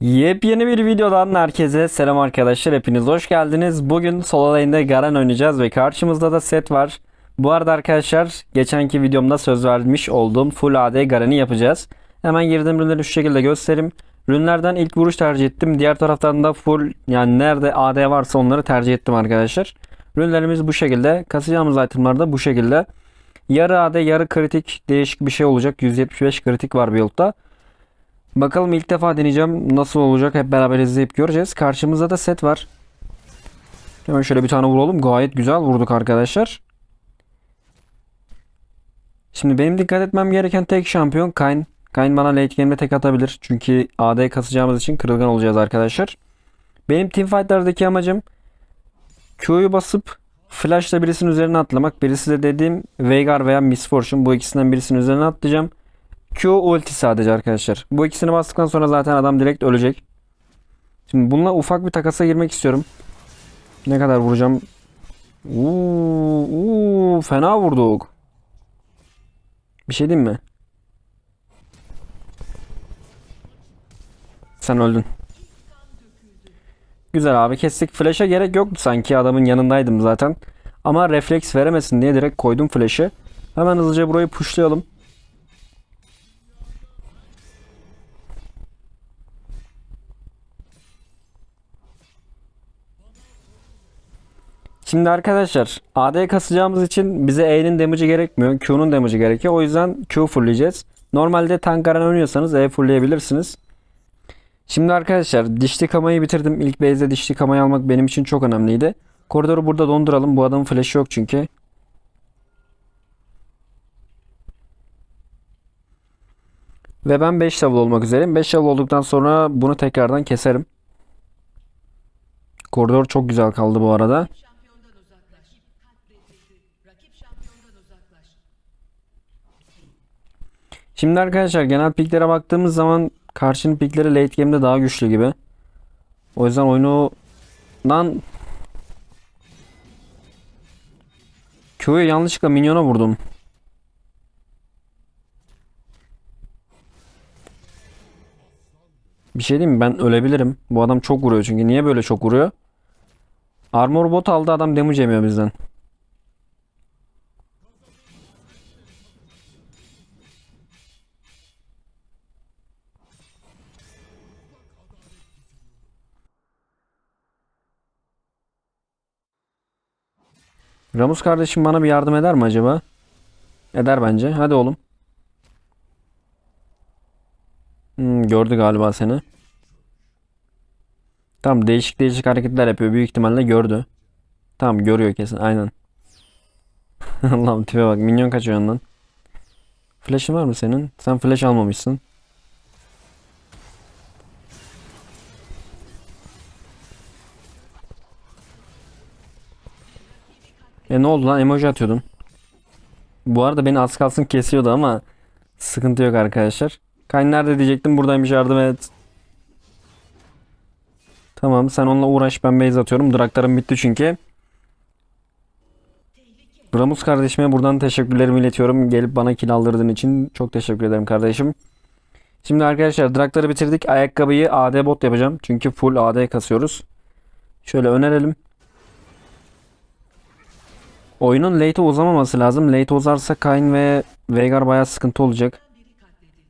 Yepyeni bir videodan herkese selam arkadaşlar. Hepiniz hoş geldiniz. Bugün solo lane'de Garen oynayacağız ve karşımızda da set var. Bu arada arkadaşlar geçenki videomda söz vermiş olduğum full AD Garen'i yapacağız. Hemen girdiğim ürünleri şu şekilde göstereyim. Ürünlerden ilk vuruş tercih ettim. Diğer taraftan da full yani nerede AD varsa onları tercih ettim arkadaşlar. Ürünlerimiz bu şekilde. Kasacağımız itemlar da bu şekilde. Yarı AD yarı kritik değişik bir şey olacak. 175 kritik var build'da. Bakalım ilk defa deneyeceğim. Nasıl olacak hep beraber izleyip göreceğiz. Karşımızda da set var. Hemen şöyle bir tane vuralım. Gayet güzel vurduk arkadaşlar. Şimdi benim dikkat etmem gereken tek şampiyon Kayn. Kayn bana late game'de tek atabilir. Çünkü AD kasacağımız için kırılgan olacağız arkadaşlar. Benim teamfight'lardaki amacım Q'yu basıp flash'la birisinin üzerine atlamak. Birisi de dediğim Veigar veya Miss Fortune. Bu ikisinden birisinin üzerine atlayacağım. Q ulti sadece arkadaşlar. Bu ikisini bastıktan sonra zaten adam direkt ölecek. Şimdi bununla ufak bir takasa girmek istiyorum. Ne kadar vuracağım? Uuu, uuu, fena vurduk. Bir şey diyeyim mi? Sen öldün. Güzel abi kestik. Flash'a gerek yoktu sanki adamın yanındaydım zaten. Ama refleks veremesin diye direkt koydum flash'ı. Hemen hızlıca burayı pushlayalım. Şimdi arkadaşlar AD kasacağımız için bize E'nin damage'ı gerekmiyor. Q'nun damage'ı gerekiyor. O yüzden Q fullleyeceğiz. Normalde tank Garen oynuyorsanız E fullleyebilirsiniz. Şimdi arkadaşlar dişli kamayı bitirdim. İlk base'de dişli kamayı almak benim için çok önemliydi. Koridoru burada donduralım. Bu adamın flash'ı yok çünkü. Ve ben 5 level olmak üzereyim. 5 level olduktan sonra bunu tekrardan keserim. Koridor çok güzel kaldı bu arada. Şimdi arkadaşlar genel piklere baktığımız zaman karşının pikleri late game'de daha güçlü gibi. O yüzden oyundan Q'yu yanlışlıkla minyona vurdum. Bir şey diyeyim mi? Ben ölebilirim. Bu adam çok vuruyor çünkü. Niye böyle çok vuruyor? Armor bot aldı adam damage yemiyor bizden. Ramus kardeşim bana bir yardım eder mi acaba? Eder bence. Hadi oğlum. Hmm, gördü galiba seni. Tamam değişik değişik hareketler yapıyor. Büyük ihtimalle gördü. Tamam görüyor kesin. Aynen. Allah'ım tipe bak. Minyon kaçıyor yandan. Flash'ın var mı senin? Sen flash almamışsın. E ne oldu lan? Emoji atıyordum. Bu arada beni az kalsın kesiyordu ama sıkıntı yok arkadaşlar. Kayn nerede diyecektim. Buradaymış yardım et. Tamam sen onunla uğraş ben base atıyorum. Draklarım bitti çünkü. Ramus kardeşime buradan teşekkürlerimi iletiyorum. Gelip bana kill aldırdığın için çok teşekkür ederim kardeşim. Şimdi arkadaşlar drakları bitirdik. Ayakkabıyı AD bot yapacağım. Çünkü full AD kasıyoruz. Şöyle önerelim. Oyunun late uzamaması lazım. Late uzarsa Kayn ve Veigar bayağı sıkıntı olacak.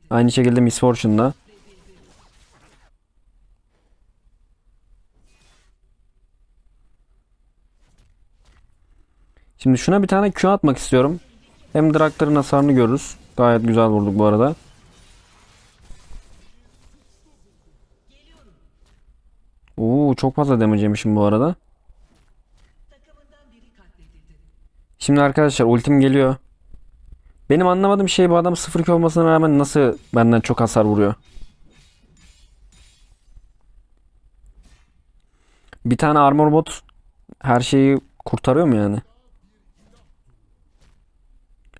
Aynı şekilde Miss Fortune'da. Şimdi şuna bir tane Q atmak istiyorum. Hem Draktar'ın hasarını görürüz. Gayet güzel vurduk bu arada. Oo çok fazla damage yemişim bu arada. Şimdi arkadaşlar ultim geliyor. Benim anlamadığım şey bu adam 0 olmasına rağmen nasıl benden çok hasar vuruyor. Bir tane armor bot her şeyi kurtarıyor mu yani?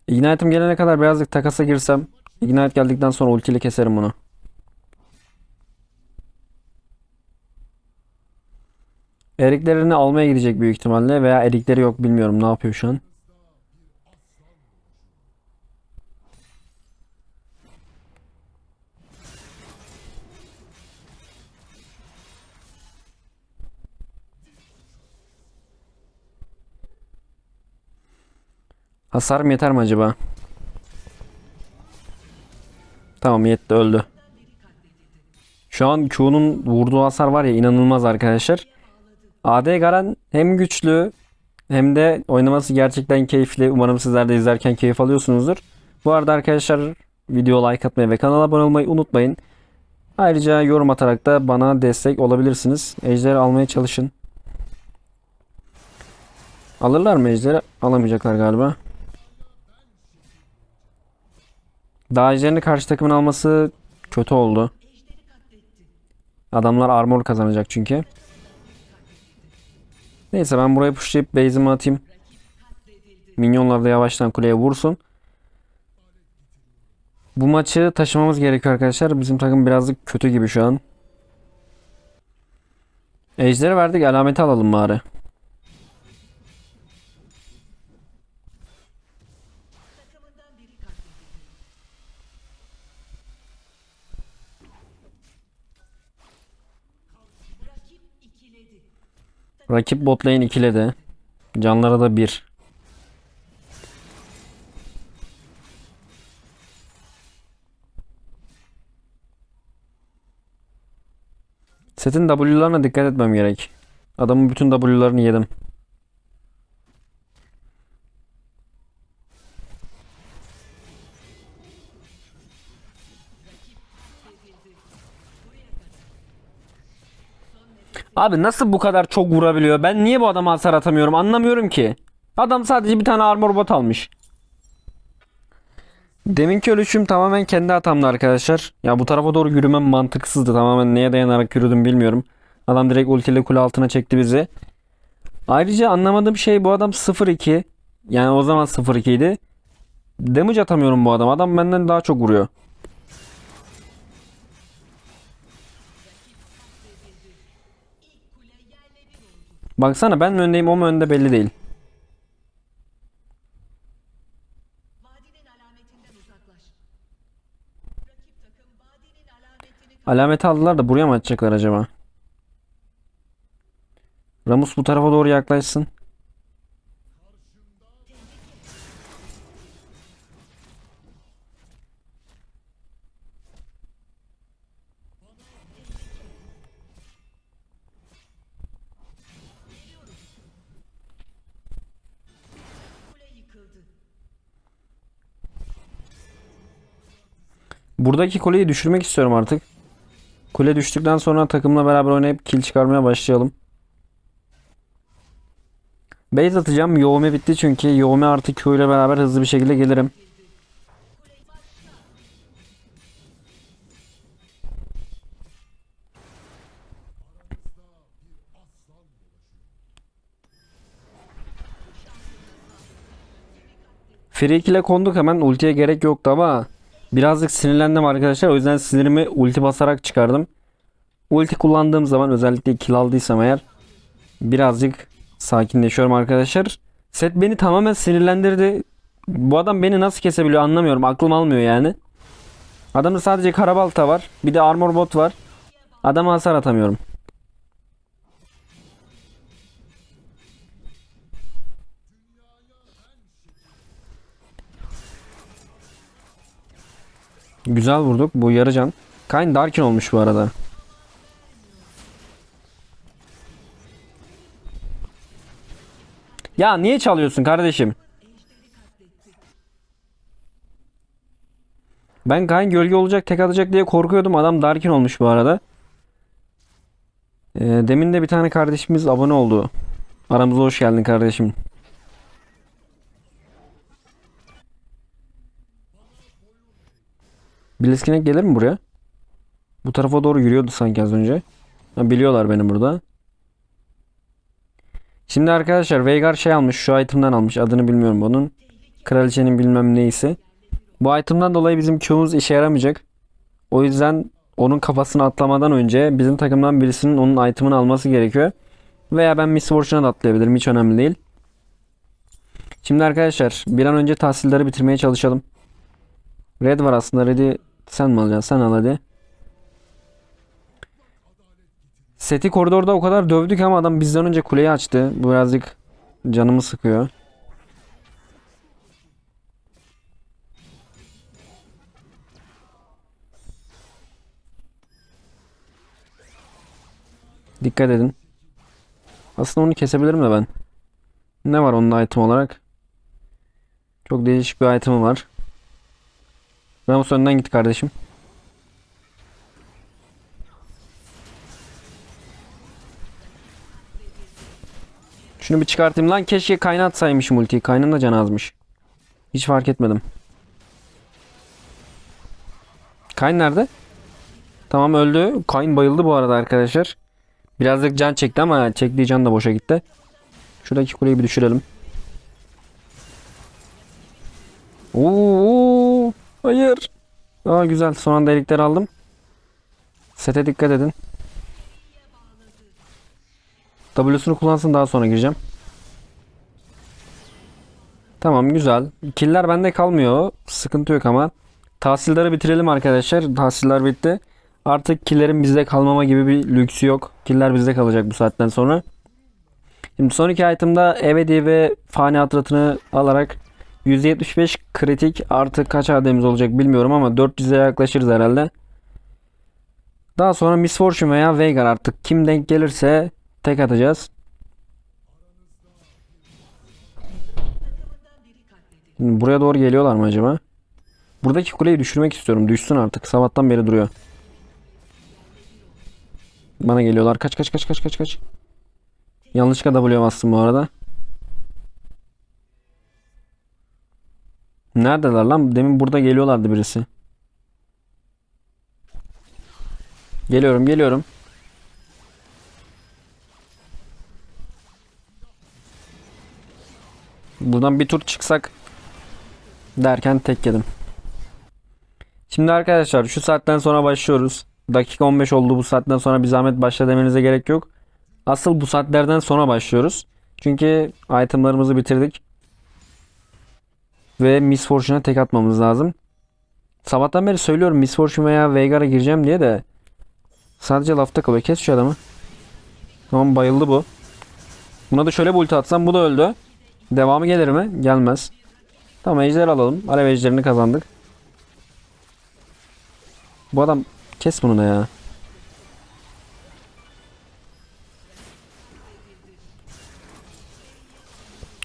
Ignite'ım gelene kadar birazcık takasa girsem Ignite geldikten sonra ultiyle keserim bunu. Eriklerini almaya gidecek büyük ihtimalle veya erikleri yok bilmiyorum ne yapıyor şu an. Hasarım yeter mi acaba? Tamam yetti öldü. Şu an Q'nun vurduğu hasar var ya inanılmaz arkadaşlar. AD Garen hem güçlü hem de oynaması gerçekten keyifli. Umarım sizler de izlerken keyif alıyorsunuzdur. Bu arada arkadaşlar video like atmayı ve kanala abone olmayı unutmayın. Ayrıca yorum atarak da bana destek olabilirsiniz. Ejderi almaya çalışın. Alırlar mı ejderi? Alamayacaklar galiba. Daha karşı takımın alması kötü oldu. Adamlar armor kazanacak çünkü. Neyse ben buraya pushlayıp base'imi atayım. Minyonlar da yavaştan kuleye vursun. Bu maçı taşımamız gerekiyor arkadaşlar. Bizim takım birazcık kötü gibi şu an. Ejderi verdik alameti alalım bari. Takımından biri katledildi. Rakip ikiledi. Rakip bot lane ikiledi. Canları da 1. Setin W'larına dikkat etmem gerek. Adamın bütün W'larını yedim. Abi nasıl bu kadar çok vurabiliyor? Ben niye bu adama hasar atamıyorum? Anlamıyorum ki. Adam sadece bir tane armor bot almış. Deminki ölüşüm tamamen kendi hatamdı arkadaşlar. Ya bu tarafa doğru yürümem mantıksızdı. Tamamen neye dayanarak yürüdüm bilmiyorum. Adam direkt ultiyle kule altına çekti bizi. Ayrıca anlamadığım şey bu adam 0-2. Yani o zaman 0-2 idi. Damage atamıyorum bu adam. Adam benden daha çok vuruyor. Baksana ben mi öndeyim o mu önde belli değil. Alameti aldılar da buraya mı atacaklar acaba? Ramus bu tarafa doğru yaklaşsın. Buradaki kuleyi düşürmek istiyorum artık. Kule düştükten sonra takımla beraber oynayıp kill çıkarmaya başlayalım. Base atacağım. Yoğume bitti çünkü. Yoğume artı Q ile beraber hızlı bir şekilde gelirim. Free ile konduk hemen ultiye gerek yoktu ama birazcık sinirlendim arkadaşlar. O yüzden sinirimi ulti basarak çıkardım. Ulti kullandığım zaman özellikle kill aldıysam eğer birazcık sakinleşiyorum arkadaşlar. Set beni tamamen sinirlendirdi. Bu adam beni nasıl kesebiliyor anlamıyorum. Aklım almıyor yani. Adamda sadece karabalta var. Bir de armor bot var. Adama hasar atamıyorum. Güzel vurduk. Bu yarı can. Kayn Darkin olmuş bu arada. Ya niye çalıyorsun kardeşim? Ben Kayn gölge olacak tek atacak diye korkuyordum. Adam Darkin olmuş bu arada. Ee, demin de bir tane kardeşimiz abone oldu. Aramıza hoş geldin kardeşim. Blitzkrieg gelir mi buraya? Bu tarafa doğru yürüyordu sanki az önce. Ha, biliyorlar beni burada. Şimdi arkadaşlar Veigar şey almış. Şu item'dan almış. Adını bilmiyorum bunun. Kraliçenin bilmem neyse. Bu item'dan dolayı bizim Q'muz işe yaramayacak. O yüzden onun kafasını atlamadan önce bizim takımdan birisinin onun item'ını alması gerekiyor. Veya ben Miss Fortune'a da atlayabilirim. Hiç önemli değil. Şimdi arkadaşlar bir an önce tahsilleri bitirmeye çalışalım. Red var aslında. Red'i sen mi alacaksın? Sen al hadi. Seti koridorda o kadar dövdük ama adam bizden önce kuleyi açtı. Bu birazcık canımı sıkıyor. Dikkat edin. Aslında onu kesebilirim de ben. Ne var onun item olarak? Çok değişik bir item'ı var. Ramus önden git kardeşim. Şunu bir çıkartayım lan keşke kaynatsaymışım ultiyi. Kaynın da canı azmış. Hiç fark etmedim. Kayn nerede? Tamam öldü. Kayn bayıldı bu arada arkadaşlar. Birazcık can çekti ama çektiği can da boşa gitti. Şuradaki kuleyi bir düşürelim. Oo, hayır. Aa güzel. Son anda elikleri aldım. Sete dikkat edin. W'sunu kullansın daha sonra gireceğim. Tamam güzel. Killer bende kalmıyor. Sıkıntı yok ama. Tahsilleri bitirelim arkadaşlar. Tahsiller bitti. Artık killerin bizde kalmama gibi bir lüksü yok. Killer bizde kalacak bu saatten sonra. Şimdi son iki itemda ve Fani Hatratını alarak %75 kritik artı kaç AD'miz olacak bilmiyorum ama 400'e yaklaşırız herhalde. Daha sonra Miss Fortune veya Veigar artık kim denk gelirse tek atacağız. Şimdi buraya doğru geliyorlar mı acaba? Buradaki kuleyi düşürmek istiyorum. Düşsün artık. Sabahtan beri duruyor. Bana geliyorlar. Kaç kaç kaç kaç kaç kaç. Yanlışlıkla W'ye bastım bu arada. Neredeler lan? Demin burada geliyorlardı birisi. Geliyorum geliyorum. Buradan bir tur çıksak derken tek yedim. Şimdi arkadaşlar şu saatten sonra başlıyoruz. Dakika 15 oldu bu saatten sonra bir zahmet başla demenize gerek yok. Asıl bu saatlerden sonra başlıyoruz. Çünkü itemlarımızı bitirdik. Ve Miss Fortune'a tek atmamız lazım. Sabahtan beri söylüyorum Miss Fortune veya Veigar'a gireceğim diye de sadece lafta kalıyor. Kes şu adamı. Tamam bayıldı bu. Buna da şöyle bir ulti atsam bu da öldü. Devamı gelir mi? Gelmez. Tamam ejder alalım. Alev ejderini kazandık. Bu adam kes bunu da ya.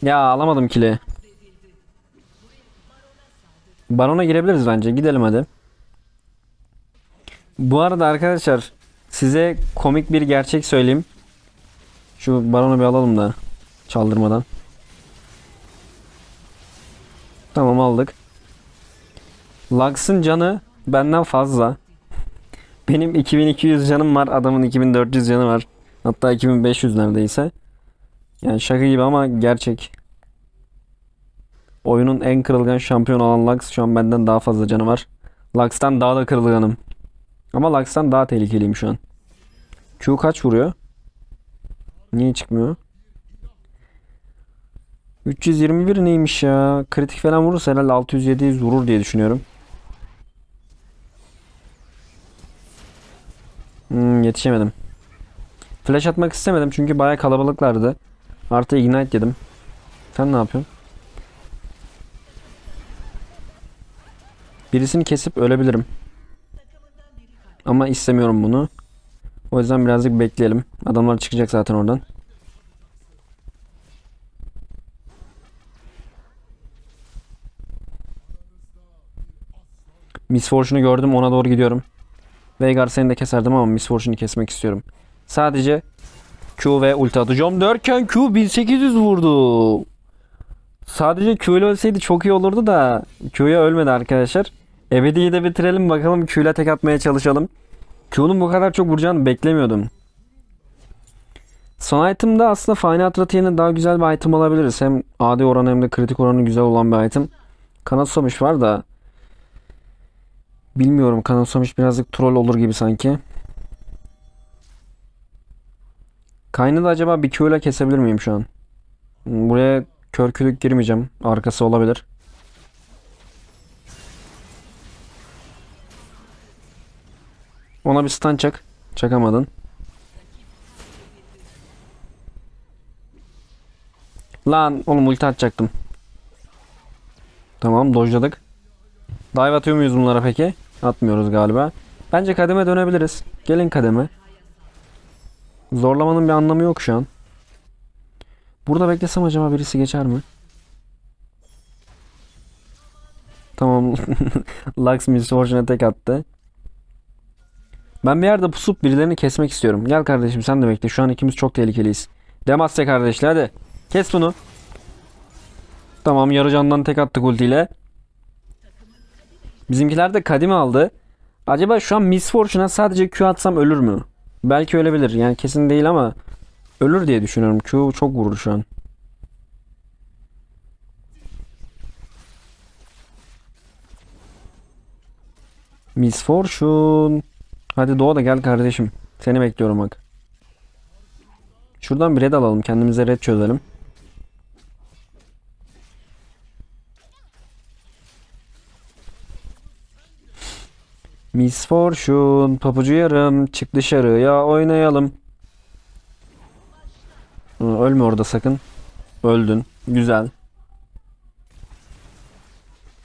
Ya alamadım kili. Barona girebiliriz bence. Gidelim hadi. Bu arada arkadaşlar size komik bir gerçek söyleyeyim. Şu baronu bir alalım da çaldırmadan. Tamam aldık. Lux'ın canı benden fazla. Benim 2200 canım var. Adamın 2400 canı var. Hatta 2500 neredeyse. Yani şaka gibi ama gerçek. Oyunun en kırılgan şampiyonu olan Lux şu an benden daha fazla canı var. Lux'tan daha da kırılganım. Ama Lux'tan daha tehlikeliyim şu an. Q kaç vuruyor? Niye çıkmıyor? 321 neymiş ya? Kritik falan vurursa herhalde 600-700 vurur diye düşünüyorum. Hmm, yetişemedim. Flash atmak istemedim çünkü baya kalabalıklardı. Artı ignite yedim. Sen ne yapıyorsun? Birisini kesip ölebilirim. Ama istemiyorum bunu. O yüzden birazcık bekleyelim. Adamlar çıkacak zaten oradan. Miss Fortune'u gördüm ona doğru gidiyorum. Veigar seni de keserdim ama Miss Fortune'u kesmek istiyorum. Sadece Q ve ulti atacağım derken Q 1800 vurdu. Sadece Q ile ölseydi çok iyi olurdu da Q'ya ölmedi arkadaşlar. Ebedi'yi de bitirelim bakalım Q ile tek atmaya çalışalım. Q'nun bu kadar çok vuracağını beklemiyordum. Son item'da aslında Fine Atrat daha güzel bir item alabiliriz. Hem AD oranı hem de kritik oranı güzel olan bir item. Kanat Somiş var da Bilmiyorum Kanat Somiş birazcık troll olur gibi sanki. Kaynı da acaba bir ile kesebilir miyim şu an? Buraya kör külük girmeyeceğim. Arkası olabilir. Ona bir stun çak. Çakamadın. Lan oğlum ulti atacaktım. Tamam dojladık. Dive atıyor muyuz bunlara peki? Atmıyoruz galiba. Bence kademe dönebiliriz. Gelin kademe. Zorlamanın bir anlamı yok şu an. Burada beklesem acaba birisi geçer mi? Tamam. Lux Miss Fortune'a tek attı. Ben bir yerde pusup birilerini kesmek istiyorum. Gel kardeşim sen de bekle. Şu an ikimiz çok tehlikeliyiz. Demaste kardeşler hadi. Kes bunu. Tamam yarı candan tek attık ultiyle. Bizimkiler de kadimi aldı. Acaba şu an Miss Fortune'a sadece Q atsam ölür mü? Belki ölebilir. Yani kesin değil ama ölür diye düşünüyorum. Q çok vurur şu an. Miss Fortune. Hadi Doğa da gel kardeşim. Seni bekliyorum bak. Şuradan bir red alalım. Kendimize red çözelim. Miss Fortune, papucu yarım, çık dışarıya oynayalım. Ölme orada sakın. Öldün. Güzel.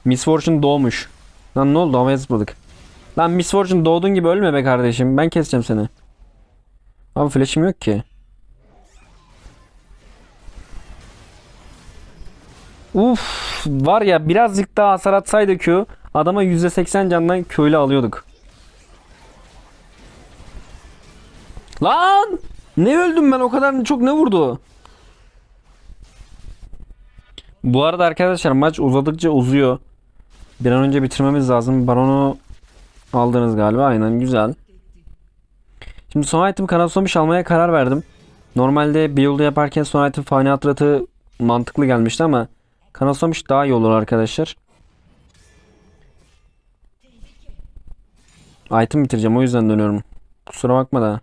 Miss Fortune doğmuş. Lan ne oldu? Havaya zıpladık. Lan Miss Fortune doğduğun gibi ölme be kardeşim. Ben keseceğim seni. Abi flash'im yok ki. Uf, var ya birazcık daha hasar atsaydı Q adama %80 candan Q'yle alıyorduk. Lan! Ne öldüm ben o kadar çok ne vurdu? Bu arada arkadaşlar maç uzadıkça uzuyor. Bir an önce bitirmemiz lazım. Baron'u aldınız galiba. Aynen güzel. Şimdi son item kanatlamış almaya karar verdim. Normalde build yaparken son item fani hatratı mantıklı gelmişti ama kanatlamış daha iyi olur arkadaşlar. Item bitireceğim o yüzden dönüyorum. Kusura bakma da.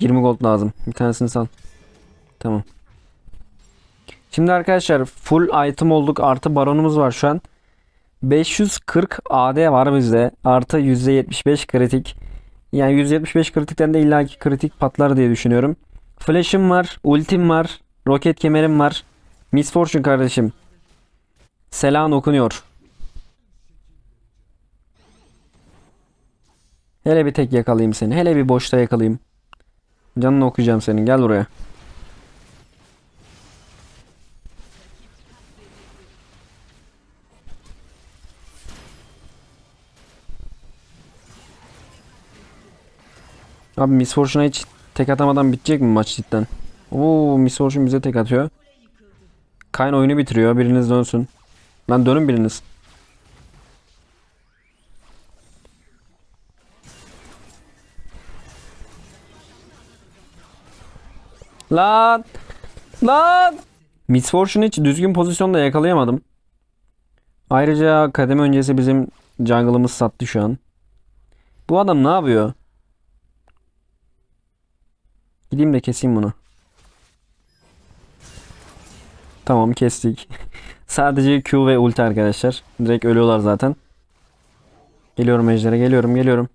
20 gold lazım. Bir tanesini sal. Tamam. Şimdi arkadaşlar full item olduk. Artı baronumuz var şu an. 540 AD var bizde. Artı %75 kritik. Yani %75 kritikten de illaki kritik patlar diye düşünüyorum. Flash'ım var. Ultim var. Roket kemerim var. Miss Fortune kardeşim. Selam okunuyor. Hele bir tek yakalayayım seni. Hele bir boşta yakalayayım. Canını okuyacağım senin. Gel buraya. Abi Miss Fortune'a hiç tek atamadan bitecek mi maç cidden? Oo Miss Fortune bize tek atıyor. Kayn oyunu bitiriyor. Biriniz dönsün. Lan dönün biriniz. Lan! Lan! Miss Fortune hiç düzgün pozisyonda yakalayamadım. Ayrıca kademe öncesi bizim jungle'ımız sattı şu an. Bu adam ne yapıyor? Gideyim de keseyim bunu. Tamam kestik. Sadece Q ve ulti arkadaşlar. Direkt ölüyorlar zaten. Geliyorum ejdere geliyorum geliyorum.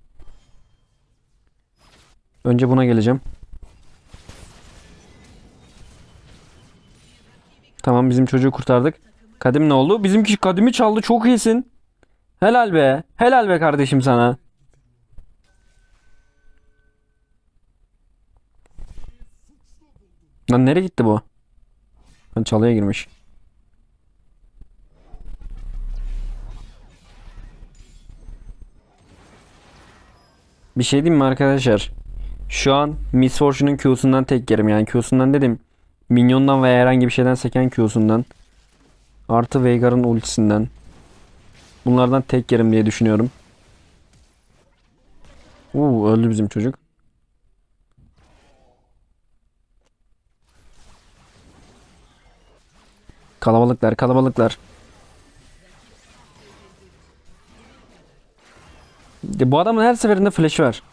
Önce buna geleceğim. Tamam bizim çocuğu kurtardık. Kadim ne oldu? Bizimki kadimi çaldı çok iyisin. Helal be. Helal be kardeşim sana. Lan nereye gitti bu? Lan çalıya girmiş. Bir şey diyeyim mi arkadaşlar? Şu an Miss Fortune'un Q'sundan tek yerim. Yani Q'sundan dedim. Minyondan veya herhangi bir şeyden seken Q'sundan. Artı Veigar'ın ultisinden. Bunlardan tek yerim diye düşünüyorum. Uuu öldü bizim çocuk. Kalabalıklar kalabalıklar. Bu adamın her seferinde flash'ı var.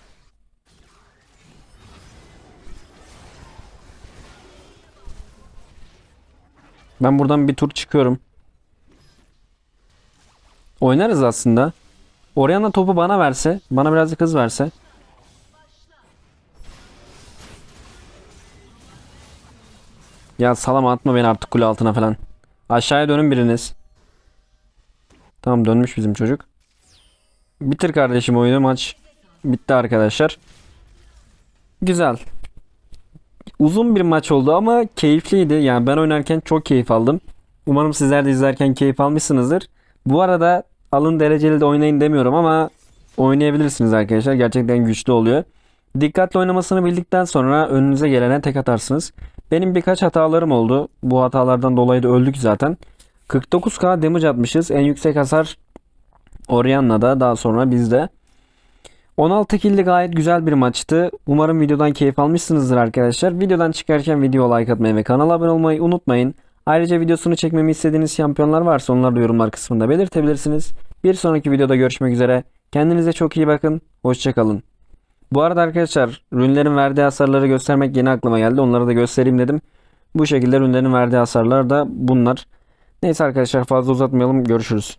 Ben buradan bir tur çıkıyorum. Oynarız aslında. Orianna topu bana verse, bana birazcık hız verse. Ya salama atma beni artık kule altına falan. Aşağıya dönün biriniz. Tamam dönmüş bizim çocuk. Bitir kardeşim oyunu maç. Bitti arkadaşlar. Güzel. Uzun bir maç oldu ama keyifliydi. Yani ben oynarken çok keyif aldım. Umarım sizler de izlerken keyif almışsınızdır. Bu arada alın dereceli de oynayın demiyorum ama oynayabilirsiniz arkadaşlar. Gerçekten güçlü oluyor. Dikkatli oynamasını bildikten sonra önünüze gelene tek atarsınız. Benim birkaç hatalarım oldu. Bu hatalardan dolayı da öldük zaten. 49k damage atmışız. En yüksek hasar Orianna'da daha sonra bizde. 16 killi gayet güzel bir maçtı. Umarım videodan keyif almışsınızdır arkadaşlar. Videodan çıkarken video like atmayı ve kanala abone olmayı unutmayın. Ayrıca videosunu çekmemi istediğiniz şampiyonlar varsa onları da yorumlar kısmında belirtebilirsiniz. Bir sonraki videoda görüşmek üzere. Kendinize çok iyi bakın. Hoşçakalın. Bu arada arkadaşlar rünlerin verdiği hasarları göstermek yeni aklıma geldi. Onları da göstereyim dedim. Bu şekilde rünlerin verdiği hasarlar da bunlar. Neyse arkadaşlar fazla uzatmayalım. Görüşürüz.